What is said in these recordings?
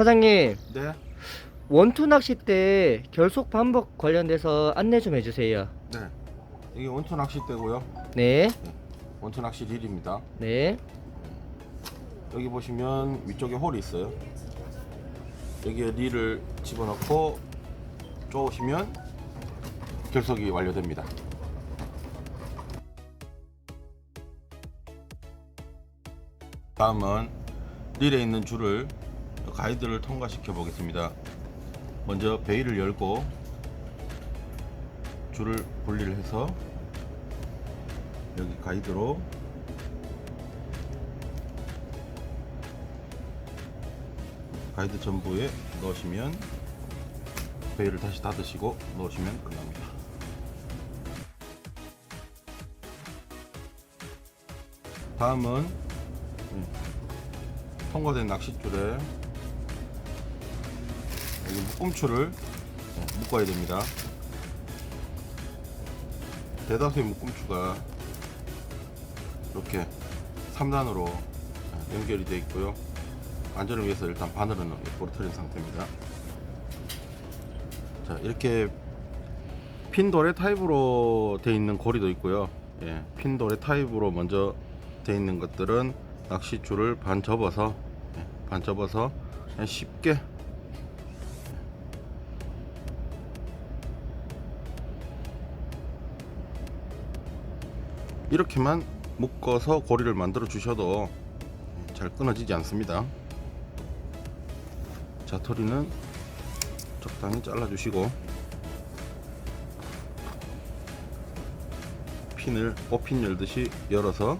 사장님 네. 원투 낚시 때 결속 반복 관련돼서 안내 좀 해주세요. 네. 이게 원투 낚싯대고요. 네, 원투 낚시 릴입니다. 네, 여기 보시면 위쪽에 홀이 있어요. 여기에 릴을 집어넣고 쪼으시면 결석이 완료됩니다. 다음은 릴에 있는 줄을 가이드를 통과시켜 보겠습니다. 먼저 베일을 열고 줄을 분리를 해서 여기 가이드로 가이드 전부에 넣으시면 베일을 다시 닫으시고 넣으시면 끝납니다. 다음은 음, 통과된 낚싯줄에 묶음줄을 어, 묶어야 됩니다. 대다수의 묶음추가 이렇게 3단으로 연결이 되어 있고요. 안전을 위해서 일단 바늘은 부러뜨린 상태입니다. 자 이렇게 핀 도레 타입으로 되어 있는 고리도 있고요. 예, 핀 도레 타입으로 먼저 되어 있는 것들은 낚싯줄을 반 접어서 예, 반 접어서 쉽게 이렇게만 묶어서 고리를 만들어 주셔도 잘 끊어지지 않습니다. 자토리는 적당히 잘라 주시고 핀을 오핀 열듯이 열어서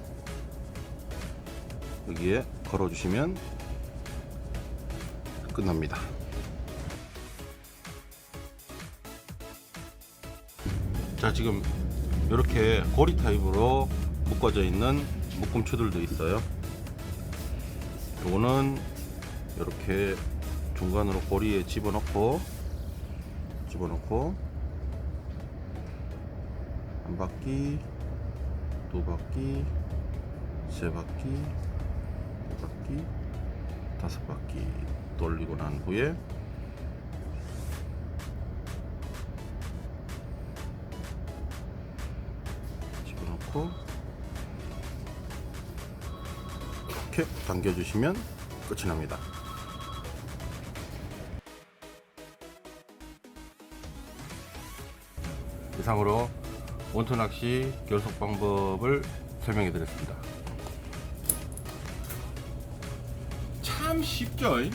여기에 걸어 주시면 끝납니다. 자 지금 이렇게 고리 타입으로 묶어져 있는 묶음추들도 있어요. 요거는 이렇게 중간으로 고리에 집어넣고 집어넣고 한 바퀴 두 바퀴 세 바퀴 네 바퀴 다섯 바퀴 돌리고 난 후에 넣고 이렇게 당겨주시면 끝이 납니다. 이상으로 원투 낚시 결속 방법을 설명해 드렸습니다. 참 쉽죠? 이?